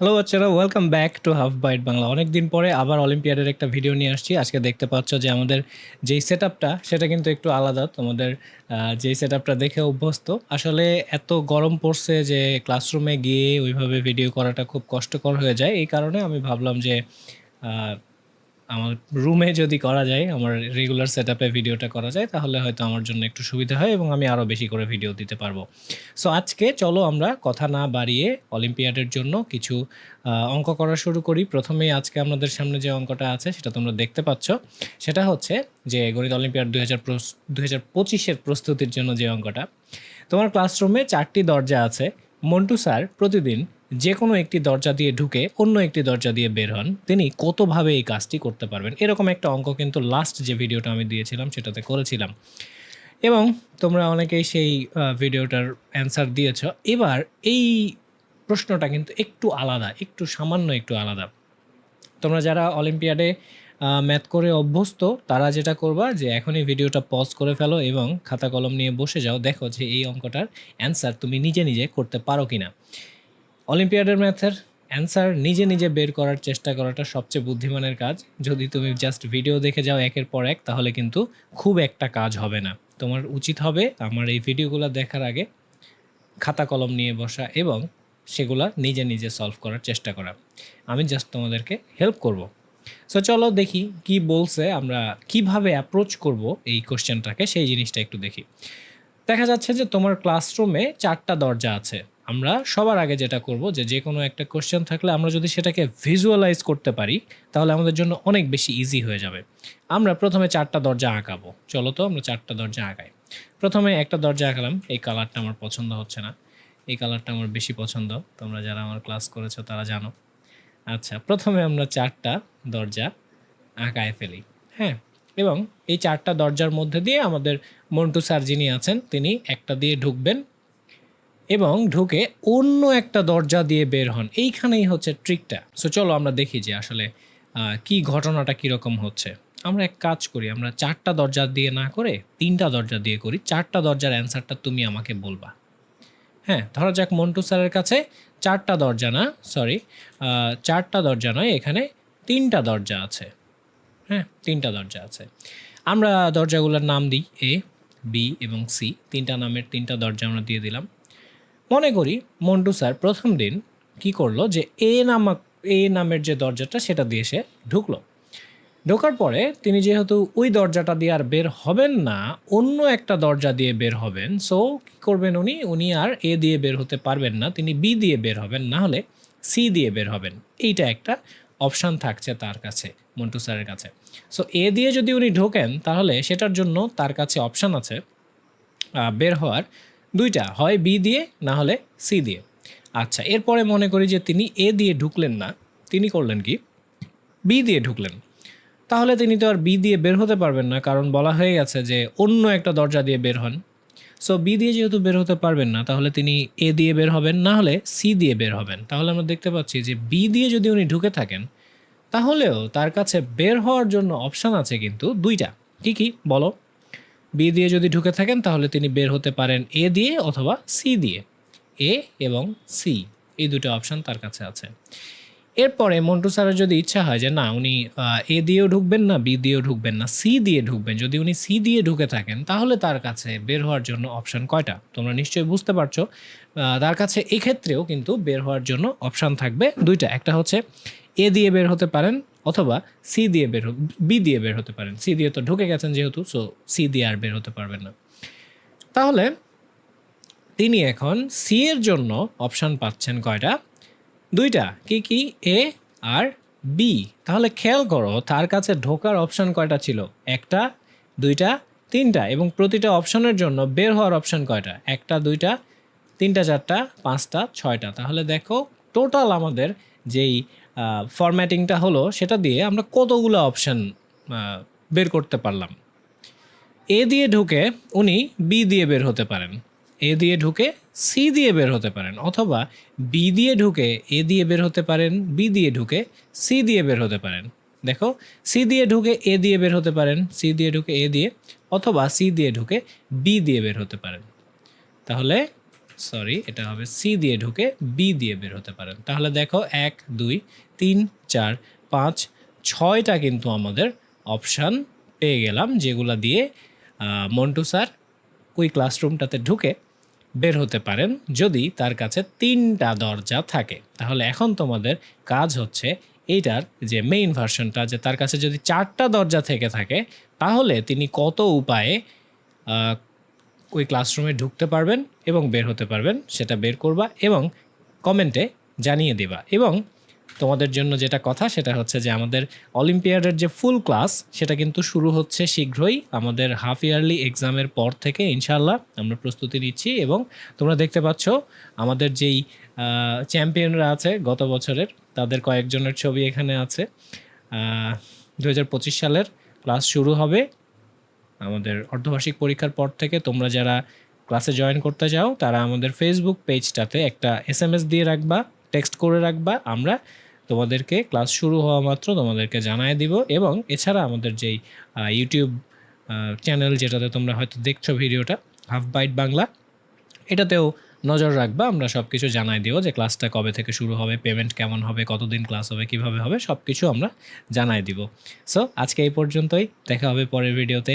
Hello বাচ্চারা welcome back to half byte Bangla অনেক দিন পরে আবার অলিম্পিয়াডের একটা ভিডিও নিয়ে আসছি। আজকে দেখতে পাচ্ছ যে আমাদের যেই সেট সেটা কিন্তু একটু আলাদা। তোমাদের যেই সেট দেখে অভ্যস্ত। আসলে এত গরম পড়ছে যে ক্লাসরুমে গিয়ে ওইভাবে ভিডিও করাটা খুব কষ্টকর হয়ে যায়। এই কারণে আমি ভাবলাম যে আমার রুমে যদি করা যায়, আমার রেগুলার সেট আপে ভিডিওটা করা যায়, তাহলে হয়তো আমার জন্য একটু সুবিধা হয় এবং আমি আরও বেশি করে ভিডিও দিতে পারব। সো আজকে চলো আমরা কথা না বাড়িয়ে অলিম্পিয়াডের জন্য কিছু অঙ্ক করা শুরু করি। প্রথমেই আজকে আমাদের সামনে যে অঙ্কটা আছে, সেটা তোমরা দেখতে পাচ্ছ। সেটা হচ্ছে যে গণিত অলিম্পিয়াড দু হাজার দুই হাজার পঁচিশের প্রস্তুতির জন্য যে অঙ্কটা। তোমার ক্লাসরুমে চারটি দরজা আছে। মন্টু স্যার প্রতিদিন যে কোনো একটি দরজা দিয়ে ঢুকে অন্য একটি দরজা দিয়ে বের হন, তিনি কতভাবে এই কাজটি করতে পারবেন? এরকম একটা অঙ্ক কিন্তু লাস্ট যে ভিডিওটা আমি দিয়েছিলাম, সেটাতে করেছিলাম। এবং তোমরা অনেকেই সেই ভিডিওটার অ্যান্সার দিয়েছ। এবার এই প্রশ্নটা কিন্তু একটু আলাদা, একটু সামান্য একটু আলাদা। তোমরা যারা অলিম্পিয়াডে ম্যাথ করে অভ্যস্ত, তারা যেটা করবা যে এখনই ভিডিওটা পজ করে ফেলো এবং খাতা কলম নিয়ে বসে যাও। দেখো যে এই অঙ্কটার অ্যান্সার তুমি নিজে নিজে করতে পারো কিনা। অলিম্পিয়াডের ম্যাথের অ্যান্সার নিজে নিজে বের করার চেষ্টা করাটা সবচেয়ে বুদ্ধিমানের কাজ। যদি তুমি জাস্ট ভিডিও দেখে যাও একের পর এক, তাহলে কিন্তু খুব একটা কাজ হবে না। তোমার উচিত হবে আমার এই ভিডিওগুলো দেখার আগে খাতা কলম নিয়ে বসা এবং সেগুলা নিজে নিজে সলভ করার চেষ্টা করা। আমি জাস্ট তোমাদেরকে হেল্প করব। সো চলো দেখি কি বলছে, আমরা কীভাবে অ্যাপ্রোচ করব এই কোশ্চেনটাকে সেই জিনিসটা একটু দেখি। দেখা যাচ্ছে যে তোমার ক্লাসরুমে চারটা দরজা আছে। আমরা সবার আগে যেটা করব যে যে কোনো একটা কোশ্চেন থাকলে আমরা যদি সেটাকে ভিজুয়ালাইজ করতে পারি, তাহলে আমাদের জন্য অনেক বেশি ইজি হয়ে যাবে। আমরা প্রথমে চারটা দরজা আঁকাবো। চলো তো আমরা চারটা দরজা আঁকাই। প্রথমে একটা দরজা আঁকালাম। এই কালারটা আমার পছন্দ হচ্ছে না। এই কালারটা আমার বেশি পছন্দ। তোমরা যারা আমার ক্লাস করেছ তারা জানো। আচ্ছা প্রথমে আমরা চারটা দরজা আঁকায় ফেলি। হ্যাঁ এবং এই চারটা দরজার মধ্যে দিয়ে আমাদের মন্টু স্যার যিনি আছেন, তিনি একটা দিয়ে ঢুকবেন। এবং ঢুকে অন্য একটা দরজা দিয়ে বের হন। এইখানেই হচ্ছে ট্রিকটা সো চলো আমরা দেখি যে আসলে কি ঘটনাটা কীরকম হচ্ছে। আমরা এক কাজ করি, আমরা চারটা দরজা দিয়ে না করে তিনটা দরজা দিয়ে করি। চারটা দরজার অ্যান্সারটা তুমি আমাকে বলবা। হ্যাঁ ধরা যাক মন্টু স্যারের কাছে চারটা দরজা না সরি চারটা দরজা নয়, এখানে তিনটা দরজা আছে। হ্যাঁ তিনটা দরজা আছে। আমরা দরজাগুলোর নাম দিই এ বি এবং সি তিনটা নামের তিনটা দরজা আমরা দিয়ে দিলাম। মনে করি মন্টু স্যার প্রথম দিন কি করল যে এ নামক এ নামের যে দরজাটা সেটা দিয়ে সে ঢুকলো। ঢোকার পরে তিনি যেহেতু ওই দরজাটা দিয়ে আর বের হবেন না, অন্য একটা দরজা দিয়ে বের হবেন। সো কী করবেন উনি? উনি আর এ দিয়ে বের হতে পারবেন না, তিনি বি দিয়ে বের হবেন, না হলে সি দিয়ে বের হবেন। এইটা একটা অপশান থাকছে তার কাছে, মন্টু স্যারের কাছে। সো এ দিয়ে যদি উনি ঢোকেন, তাহলে সেটার জন্য তার কাছে অপশান আছে বের হওয়ার দুইটা, হয় বি দিয়ে, না হলে সি দিয়ে। আচ্ছা এরপরে মনে করি যে তিনি এ দিয়ে ঢুকলেন না, তিনি করলেন কি? বি দিয়ে ঢুকলেন। তাহলে তিনি তো আর বি দিয়ে বের হতে পারবেন না, কারণ বলা হয়ে গেছে যে অন্য একটা দরজা দিয়ে বের হন। সো, বি দিয়ে যেহেতু বের হতে পারবেন না, তাহলে তিনি এ দিয়ে বের হবেন, না হলে সি দিয়ে বের হবেন। তাহলে আমরা দেখতে পাচ্ছি যে বি দিয়ে যদি উনি ঢুকে থাকেন, তাহলেও তার কাছে বের হওয়ার জন্য অপশান আছে কিন্তু দুইটা। কি কি? বলো। বি দিয়ে যদি ঢুকে থাকেন, তাহলে তিনি বের হতে পারেন এ দিয়ে অথবা সি দিয়ে। এ এবং সি, এই দুটো অপশান তার কাছে আছে। এরপরে মন্টু স্যারের যদি ইচ্ছা হয় যে, না, উনি এ দিয়েও ঢুকবেন না, বি দিয়েও ঢুকবেন না, সি দিয়ে ঢুকবেন, যদি উনি সি দিয়ে ঢুকে থাকেন, তাহলে তার কাছে বের হওয়ার জন্য অপশান কয়টা? তোমরা নিশ্চয়ই বুঝতে পারছ। তার কাছে এক্ষেত্রেও কিন্তু বের হওয়ার জন্য অপশান থাকবে দুইটা। একটা হচ্ছে এ দিয়ে বের হতে পারেন অথবা সি দিয়ে বের বি দিয়ে বের হতে পারেন। সি দিয়ে তো ঢুকে গেছেন যেহেতু সো সি দিয়ে আর বের হতে পারবেন না। তাহলে তিনি এখন সি এর জন্য অপশান পাচ্ছেন কয়টা? দুইটা। কি কি? এ আর বি তাহলে খেয়াল করো, তার কাছে ঢোকার অপশান কয়টা ছিল? একটা, দুইটা, তিনটা এবং প্রতিটা অপশনের জন্য বের হওয়ার অপশান কয়টা? একটা, দুইটা, তিনটা, চারটা, পাঁচটা, ছয়টা। তাহলে দেখো টোটাল আমাদের যেই ফরম্যাটিংটা হলো সেটা দিয়ে আমরা কতগুলো অপশান বের করতে পারলাম। এ দিয়ে ঢুকে উনি বি দিয়ে বের হতে পারেন। এ দিয়ে ঢুকে সি দিয়ে বের হতে পারেন অথবা বি দিয়ে ঢুকে এ দিয়ে বের হতে পারেন বি দিয়ে ঢুকে সি দিয়ে বের হতে পারেন। দেখো সি দিয়ে ঢুকে এ দিয়ে বের হতে পারেন সি দিয়ে ঢুকে এ দিয়ে, অথবা সি দিয়ে ঢুকে বি দিয়ে বের হতে পারেন। তাহলে সরি এটা হবে সি দিয়ে ঢুকে বি দিয়ে বের হতে পারেন। তাহলে দেখো এক, দুই, তিন, চার, পাঁচ, ছয়টা কিন্তু আমাদের অপশান পেয়ে গেলাম, যেগুলো দিয়ে মন্টু স্যার ওই ক্লাসরুমটাতে ঢুকে বের হতে পারেন, যদি তার কাছে তিনটা দরজা থাকে। তাহলে এখন তোমাদের কাজ হচ্ছে এইটার যে মেইন ভার্সনটা যে তার কাছে যদি চারটা দরজা থেকে থাকে, তাহলে তিনি কত উপায়ে ওই ক্লাসরুমে ঢুকতে পারবেন এবং বের হতে পারবেন, সেটা বের করবা এবং কমেন্টে জানিয়ে দিবা। এবং তোমাদের জন্য যেটা কথা, সেটা হচ্ছে যে আমাদের অলিম্পিয়াডের যে ফুল ক্লাস, সেটা কিন্তু শুরু হচ্ছে শীঘ্রই। আমাদের হাফ ইয়ারলি এক্সামের পর থেকে ইনশাল্লাহ আমরা প্রস্তুতি নিচ্ছি এবং তোমরা দেখতে পাচ্ছ আমাদের যেই চ্যাম্পিয়নরা আছে গত বছরের, তাদের কয়েকজনের ছবি এখানে আছে। দু হাজার পঁচিশ সালের ক্লাস শুরু হবে। আমাদের অর্ধবার্ষিক পরীক্ষার পর থেকে তোমরা যারা ক্লাসে জয়েন করতে চাও, তারা আমাদের ফেসবুক পেজটাতে একটা এস এম এস দিয়ে রাখবা টেক্সট করে রাখবা। আমরা তোমাদেরকে ক্লাস শুরু হওয়া মাত্র তোমাদেরকে জানায় দিব এবং এছাড়া আমাদের যেই ইউটিউব চ্যানেল যেটাতে তোমরা হয়তো দেখছ ভিডিওটা হাফ বাইট বাংলা এটাতেও নজর রাখবা। আমরা সব কিছু জানাই দিও যে ক্লাসটা কবে থেকে শুরু হবে পেমেন্ট কেমন হবে, কতদিন ক্লাস হবে, কীভাবে হবে সব কিছু আমরা জানাই দিব। সো আজকে এই পর্যন্তই। দেখা হবে পরের ভিডিওতে